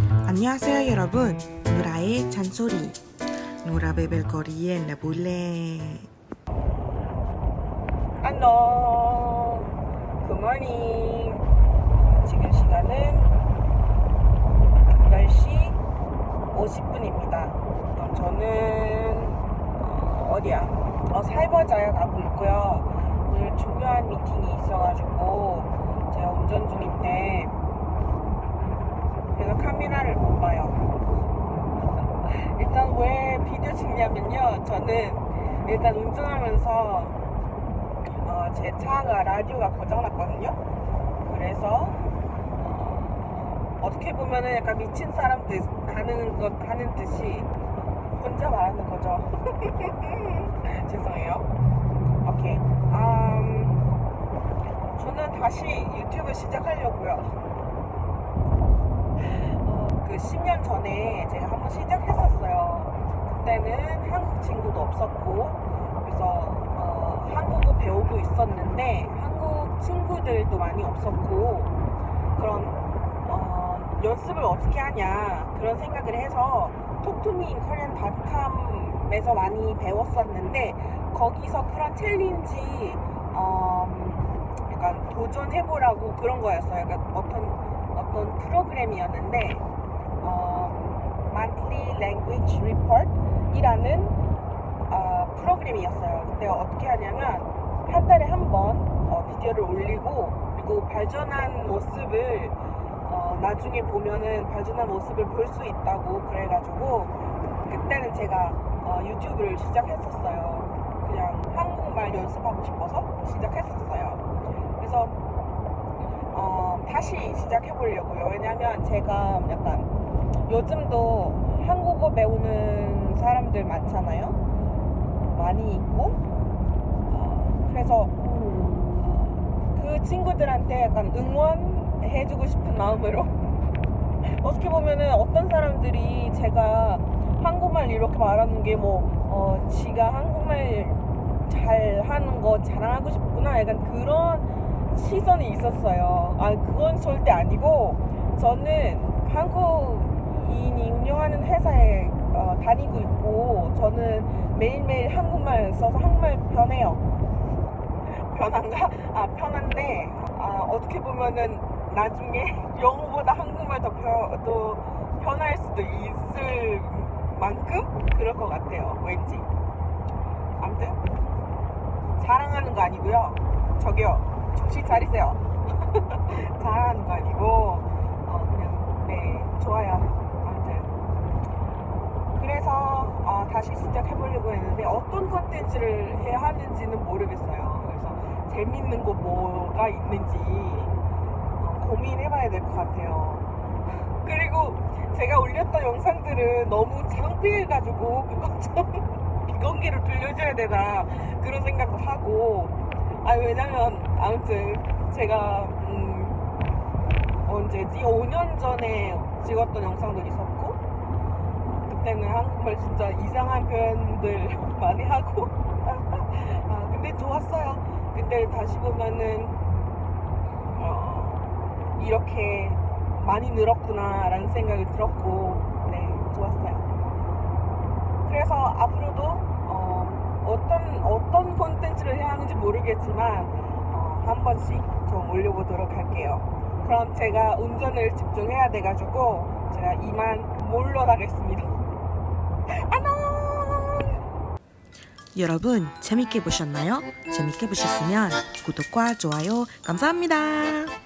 안녕하세요 여러분. 누라의 잔소리. 누라 베벨거리의 나볼레. 안녕. 굿모닝 지금 시간은 10시 50분입니다. 저는 어, 어디야? 어, 살버자에 가고 있고요. 오늘 중요한 미팅이 있어가지고 제가 운전 중인데 그래서 카메라를 못 봐요. 일단 왜 비디오 찍냐면요. 저는 일단 운전하면서 어, 제 차가 라디오가 고장났거든요. 그래서 어, 떻게 보면은 약간 미친 사람들 하는 것 하는 듯이 혼자 말하는 거죠. 죄송해요. 오케이. 음, 저는 다시 유튜브 시작하려고요. 어, 그 10년 전에 제가 한번 시작했었어요. 그때는 한국 친구도 없었고, 그래서 어, 한국어 배우고 있었는데 한국 친구들도 많이 없었고, 그런 어, 연습을 어떻게 하냐 그런 생각을 해서 톡투미인 코리안닷컴에서 많이 배웠었는데 거기서 그런 챌린지 어, 약간 도전해보라고 그런 거였어요. 약간 어떤 어떤 프로그램이었는데 어, Monthly Language Report 이라는 어, 프로그램이었어요. 그때 어떻게 하냐면 한 달에 한번 어, 비디오를 올리고 그리고 발전한 모습을 어, 나중에 보면은 발전한 모습을 볼 수 있다고 그래가지고 그때는 제가 어, 유튜브를 시작했었어요. 그냥 한국말 연습하고 싶어서 시작했었어요. 그래서 어, 다시 시작해 보려고요. 왜냐면 제가 약간 요즘도 한국어 배우는 사람들 많잖아요. 많이 있고, 어, 그래서 어, 그 친구들한테 약간 응원해주고 싶은 마음으로 어떻게 보면은 어떤 사람들이 제가 한국말 이렇게 말하는 게 뭐, 어, 지가 한국말 잘 하는 거 자랑하고 싶구나. 약간 그런 시선이 있었어요. 아, 그건 절대 아니고, 저는 회사에 어, 다니고 있고, 저는 매일매일 한국말 써서 한국말 편해요. 편한가? 아, 편한데, 아, 어떻게 보면은 나중에 영어보다 한국말 더, 편, 더 편할 수도 있을 만큼 그럴 것 같아요. 왠지. 아무튼, 자랑하는 거 아니고요. 저기요, 정신 차리세요. 자랑하는 거 아니고, 어, 그냥, 네, 좋아요. 아무튼. 다시 시작해보려고 했는데, 어떤 컨텐츠를 해야 하는지는 모르겠어요. 그래서, 재밌는 거 뭐가 있는지, 어, 고민해봐야 될 것 같아요. 그리고, 제가 올렸던 영상들은 너무 창피해가지고, 그거 좀, 비공개로 들려줘야 되나, 그런 생각도 하고, 아 왜냐면 아무튼 제가 음 언제지 5년 전에 찍었던 영상도 있었고 그 때는 한국말 진짜 이상한 표현들 많이 하고 아 근데 좋았어요 그때 다시 보면은 어 이렇게 많이 늘었구나 라는 생각이 들었고 네 좋았어요 그래서 앞으로도 어, 어떤 어떤 콘텐츠를 해야 하는지 모르겠지만 어, 한 번씩 좀 올려보도록 할게요. 그럼 제가 운전을 집중해야 돼가지고 제가 이만 물러나겠습니다. 여러분 재밌게 보셨나요? 재밌게 보셨으면 구독과 좋아요 감사합니다.